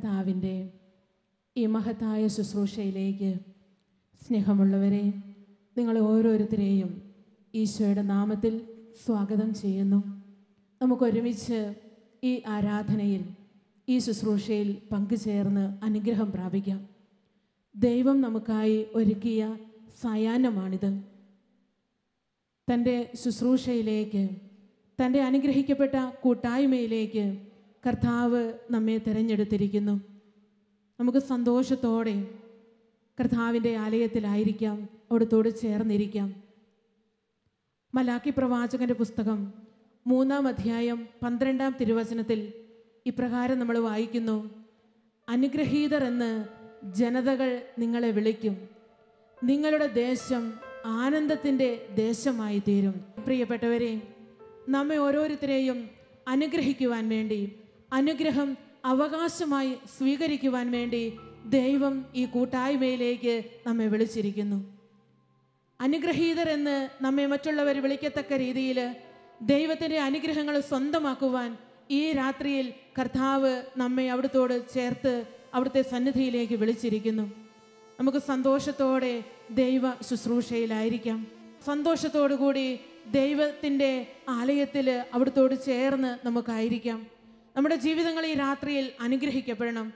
കർത്താവിന്റെ ഈ മഹത്തായ ശുശ്രൂഷയിലേക്ക് സ്നേഹമുള്ളവരെ നിങ്ങളെ ഓരോരുത്തരെയും ഈശോയുടെ നാമത്തിൽ സ്വാഗതം ചെയ്യുന്നു. നമുക്കൊരുമിച്ച് ഈ ആരാധനയിൽ ഈ ശുശ്രൂഷയിൽ പങ്കുചേർന്ന് അനുഗ്രഹം പ്രാപിക്കാം. ദൈവം നമുക്കായി ഒരുക്കിയ സായാഹ്നമാണിത്. തന്റെ ശുശ്രൂഷയിലേക്ക് തന്റെ അനുഗ്രഹിക്കപ്പെട്ട കൂട്ടായ്മയിലേക്ക് കർത്താവ് നമ്മെ തിരഞ്ഞെടുത്തിരിക്കുന്നു. നമുക്ക് സന്തോഷത്തോടെ കർത്താവിന്റെ ആലയത്തിലായിരിക്കാം അവിടത്തോട് ചേർന്നിരിക്കാം. മലാക്കി പ്രവാചകന്റെ പുസ്തകം മൂന്നാം അധ്യായം പന്ത്രണ്ടാം തിരുവചനത്തിൽ ഇപ്രകാരം നമ്മൾ വായിക്കുന്നു. അനുഗ്രഹീതർ എന്ന് ജനതകൾ നിങ്ങളെ വിളിക്കും. നിങ്ങളുടെ ദേശം ആനന്ദത്തിന്റെ ദേശമായി തീരും പ്രിയപ്പെട്ടവരെ നമ്മെ ഓരോരുത്തരെയും അനുഗ്രഹിക്കുവാൻ വേണ്ടി അനുഗ്രഹം അവകാശമായി സ്വീകരിക്കുവാൻ വേണ്ടി ദൈവം ഈ കൂട്ടായ്മയിലേക്ക് നമ്മെ വിളിച്ചിരിക്കുന്നു. അനുഗ്രഹീതർ എന്ന് നമ്മെ മറ്റുള്ളവർ വിളിക്കത്തക്ക രീതിയിൽ ദൈവത്തിന്റെ അനുഗ്രഹങ്ങൾ സ്വന്തമാക്കുവാൻ ഈ രാത്രിയിൽ കർത്താവ് നമ്മെ അവിടുത്തോട് ചേർത്ത് അവിടുത്തെ സന്നിധിയിലേക്ക് വിളിച്ചിരിക്കുന്നു. നമുക്ക് സന്തോഷത്തോടെ ദൈവ ശുശ്രൂഷയിലായിരിക്കാം. സന്തോഷത്തോടു കൂടി ദൈവത്തിന്റെ ആലയത്തിൽ അവിടുത്തോട് ചേർന്ന് നമുക്കായിരിക്കാം. നമ്മുടെ ജീവിതങ്ങൾ ഈ രാത്രിയിൽ അനുഗ്രഹിക്കപ്പെടണം.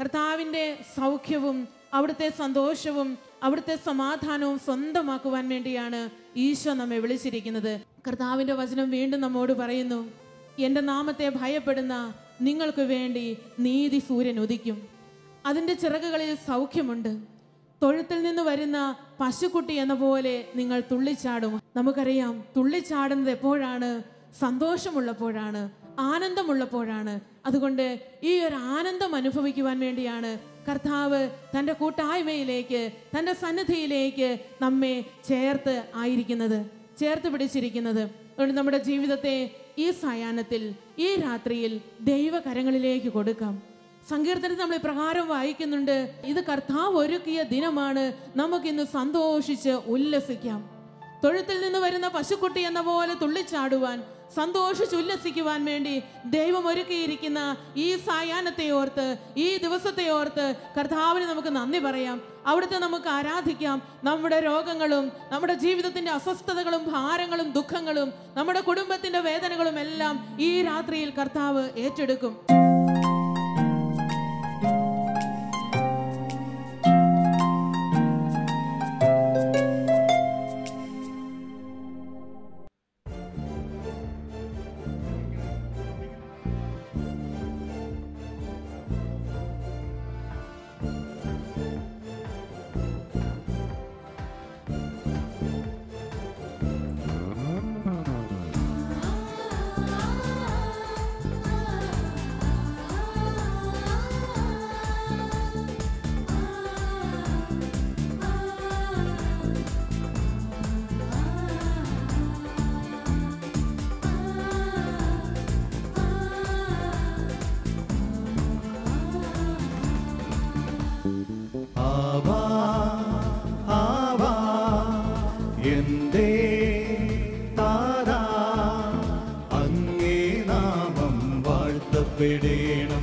കർത്താവിന്റെ സൗഖ്യവും അവിടുത്തെ സന്തോഷവും അവിടുത്തെ സമാധാനവും സ്വന്തമാക്കുവാൻ വേണ്ടിയാണ് ഈശോ നമ്മെ വിളിച്ചിരിക്കുന്നത്. കർത്താവിന്റെ വചനം വീണ്ടും നമ്മോട് പറയുന്നു എന്റെ നാമത്തെ ഭയപ്പെടുന്ന നിങ്ങൾക്ക് വേണ്ടി നീതി സൂര്യൻ ഉദിക്കും. അതിന്റെ ചിറകുകളിൽ സൗഖ്യമുണ്ട്. തൊഴുത്തിൽ നിന്ന് വരുന്ന പശുക്കുട്ടി എന്ന പോലെ നിങ്ങൾ തുള്ളിച്ചാടും. നമുക്കറിയാം തുള്ളിച്ചാടുന്നത് എപ്പോഴാണ്? സന്തോഷമുള്ളപ്പോഴാണ്. ആനന്ദമുള്ളപ്പോഴാണ്. അതുകൊണ്ട് ഈ ഒരു ആനന്ദം അനുഭവിക്കുവാൻ വേണ്ടിയാണ് കർത്താവ് തന്റെ കൂട്ടായ്മയിലേക്ക് തന്റെ സന്നിധിയിലേക്ക് നമ്മെ ചേർത്ത് ആയിരിക്കുന്നത് ചേർത്ത് പിടിച്ചിരിക്കുന്നത്. അതുകൊണ്ട് നമ്മുടെ ജീവിതത്തെ ഈ സായാഹ്നത്തിൽ ഈ രാത്രിയിൽ ദൈവകരങ്ങളിലേക്ക് കൊടുക്കാം. സങ്കീർത്തനത്തിൽ നമ്മൾ പ്രകാരം വായിക്കുന്നുണ്ട് ഇത് കർത്താവ് ഒരുക്കിയ ദിനമാണ് നമുക്കിന്ന് സന്തോഷിച്ച് ഉല്ലസിക്കാം. തൊഴുത്തിൽ നിന്ന് വരുന്ന പശുക്കുട്ടി എന്ന പോലെ തുള്ളിച്ചാടുവാൻ സന്തോഷിച്ചുല്ലസിക്കുവാൻ വേണ്ടി ദൈവം ഒരുക്കിയിരിക്കുന്ന ഈ സായാഹ്നത്തെ ഓർത്ത് ഈ ദിവസത്തെ ഓർത്ത് കർത്താവിന് നമുക്ക് നന്ദി പറയാം. അവിടുത്തെ നമുക്ക് ആരാധിക്കാം. നമ്മുടെ രോഗങ്ങളും നമ്മുടെ ജീവിതത്തിന്റെ അസ്വസ്ഥതകളും ഭാരങ്ങളും ദുഃഖങ്ങളും നമ്മുടെ കുടുംബത്തിന്റെ വേദനകളും എല്ലാം ഈ രാത്രിയിൽ കർത്താവ് ഏറ്റെടുക്കും. വാഴ്ത്തപ്പെടേണം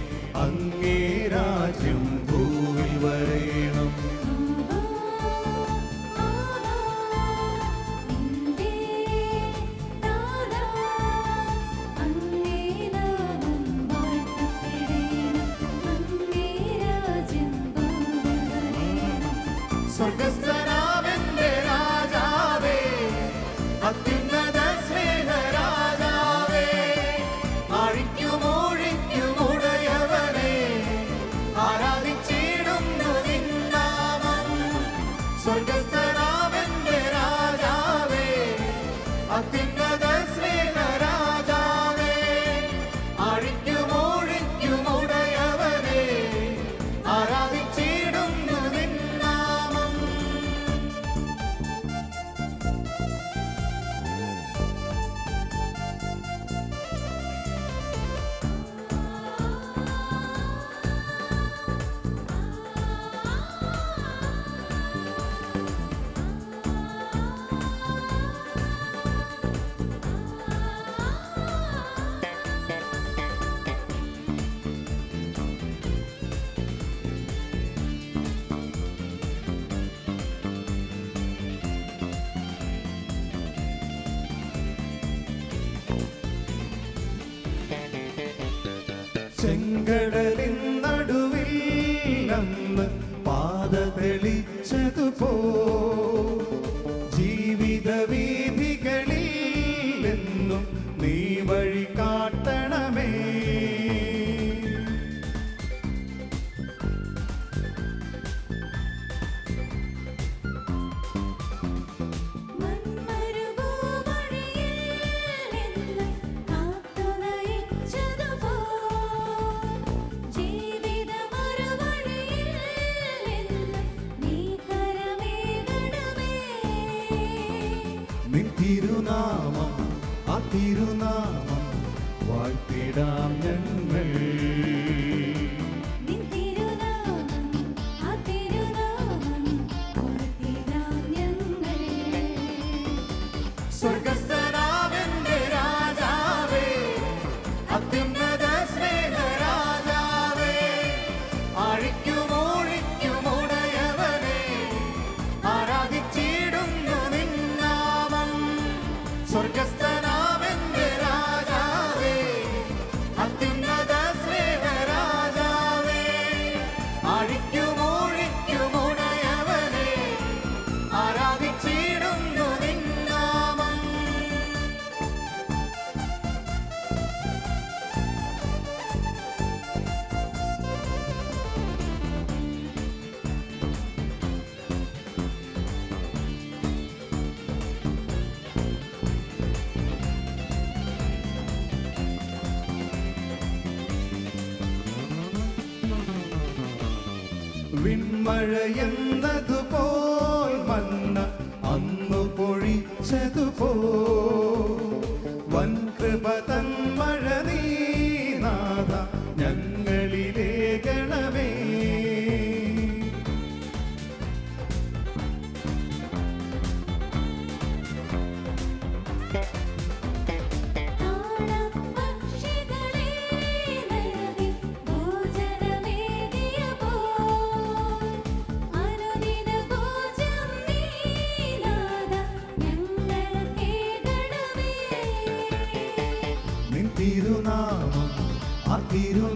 സ്വർഗസ്ഥനാമെന്റെ രാജാവേ. അത്യുന്നത கண்கள Peter. മഴയെന്നതു Pero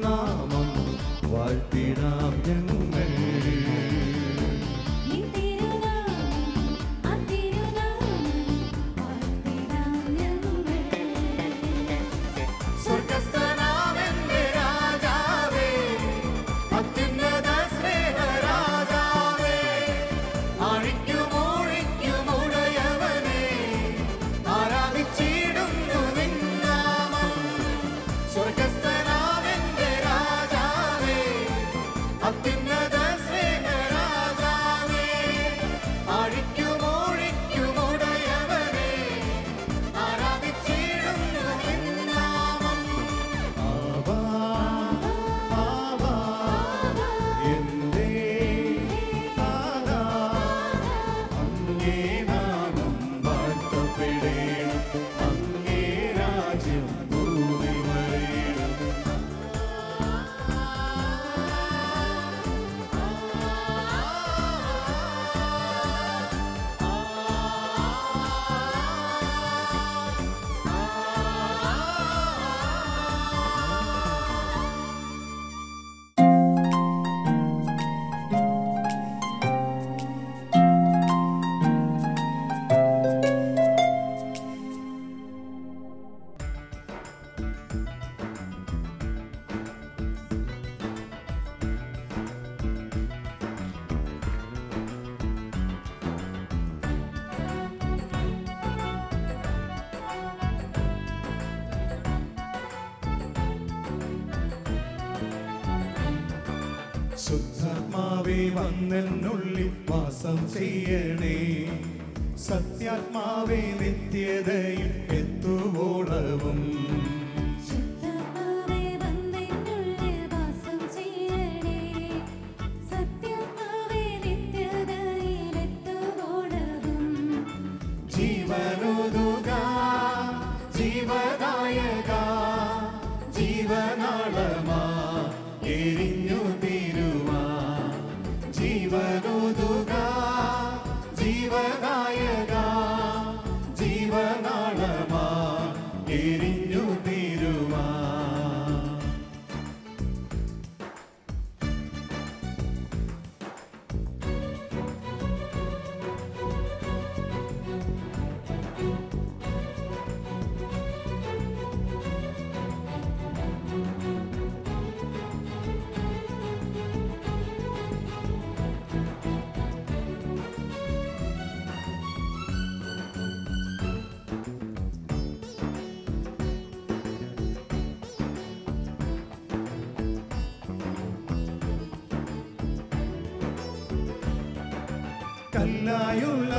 പരിശുദ്ധാത്മാവേ വന്നെന്നുള്ളിൽ വാസം ചെയ്യണേ. സത്യാത്മാവേ നിത്യതയിൽ എത്തുവോളവും. நன்னாயுள்ள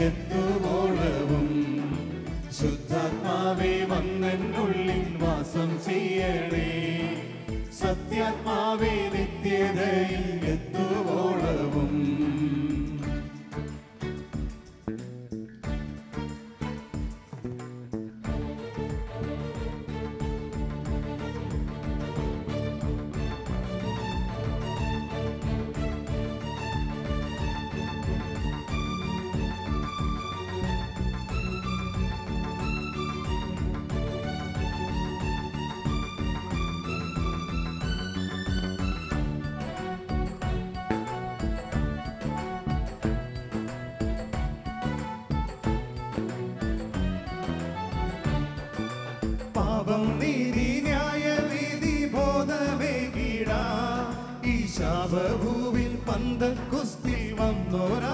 in the ശാപഭൂവിൽ പന്തക്കുസ്തിൽ വന്നോരാവിയേ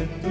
and